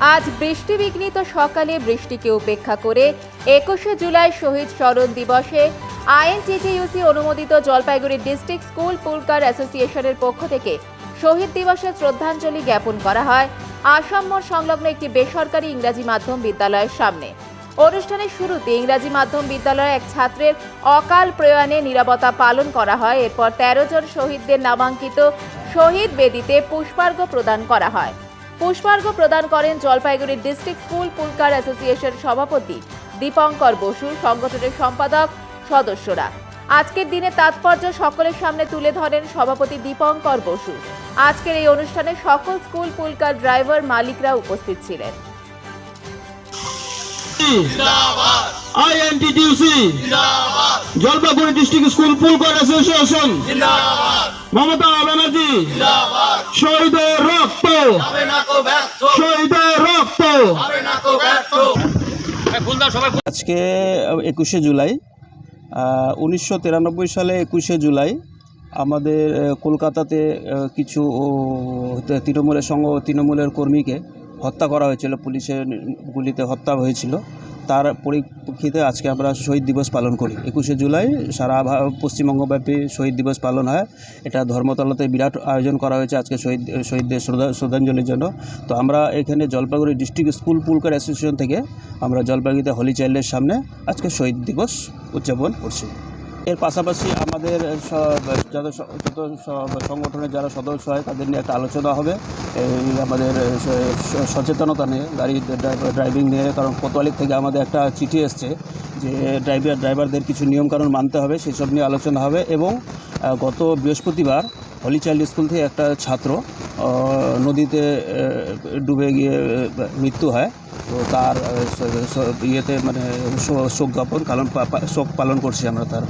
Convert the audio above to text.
আজ বৃষ্টি বিঘ্নিত সকালে বৃষ্টিকে উপেক্ষা করে একুশে জুলাই শহীদ স্মরণ দিবসে আইএনটিটিইউসি অনুমোদিত জলপাইগুড়ি ডিস্ট্রিক্ট স্কুল পুলকার অ্যাসোসিয়েশনের পক্ষ থেকে শহীদ দিবসে শ্রদ্ধাঞ্জলি জ্ঞাপন করা হয় আসাম মোড় সংলগ্ন একটি বেসরকারি ইংরাজি মাধ্যম বিদ্যালয়ের সামনে। অনুষ্ঠানের শুরুতে ইংরাজি মাধ্যম বিদ্যালয়ের এক ছাত্রের অকাল প্রয়াণে নিরাপত্তা পালন করা হয়। এরপর তেরো জন শহীদদের নামাঙ্কিত শহীদ বেদিতে পুষ্পার্ঘ প্রদান করা হয়। পুষ্পার্ঘ প্রদান করেন Jalpaiguri district school pool car association সভাপতি দীপঙ্কর বসু, সংগঠনের সম্পাদক সদস্যরা। আজকের দিনে তাৎপর্য সকলের সামনে তুলে ধরেন সভাপতি দীপঙ্কর বসু। আজকের এই অনুষ্ঠানে সকল স্কুল পুলকার ড্রাইভার মালিকরা উপস্থিত ছিলেন। INTTUC. Jalpaiguri district school pool car association. Mamata Banerjee. শহীদের রক্ত। শহীদের রক্ত। আজকে একুশে জুলাই উনিশশো তিরানব্বই সালে একুশে জুলাই আমাদের কলকাতাতে কিছু তৃণমূলের সঙ্গ তৃণমূলের কর্মীকে হত্যা করা হয়েছিল পুলিশের গুলিতে হত্যা হয়েছিল। তার পরিপ্রেক্ষিতে আজকে আমরা শহীদ দিবস পালন করি। একুশে জুলাই সারা পশ্চিমবঙ্গব্যাপী শহীদ দিবস পালন হয়। এটা ধর্মতলাতে বিরাট আয়োজন করা হয়েছে আজকে শহীদ, শহীদদের শ্রদ্ধা, শ্রদ্ধাঞ্জলির জন্য। তো আমরা এখানে Jalpaiguri district school pool car association থেকে আমরা জলপাইগুড়িতে হোলি চাইল্ডের সামনে আজকে শহীদ দিবস উদযাপন করছি। এর পাশাপাশি আমাদের সব যত স- সংগঠনের যারা সদস্য হয়, তাদের নিয়ে একটা আলোচনা হবে। এই আমাদের সচেতনতা নিয়ে, গাড়ি ড্রাইভিং নিয়ে, কারণ কোতোয়ালি থেকে আমাদের একটা চিঠি এসছে যে, ড্রাইভার, ড্রাইভারদের কিছু নিয়মকানুন মানতে হবে, সেসব নিয়ে আলোচনা হবে এবং গত বৃহস্পতিবার হলি চাইল্ড স্কুল থেকে একটা ছাত্র নদীতে ডুবে গিয়ে মৃত্যু হয়। তো তার ইয়েতে মানে শোক জ্ঞাপন কারণ শোক পালন করছি আমরা তার।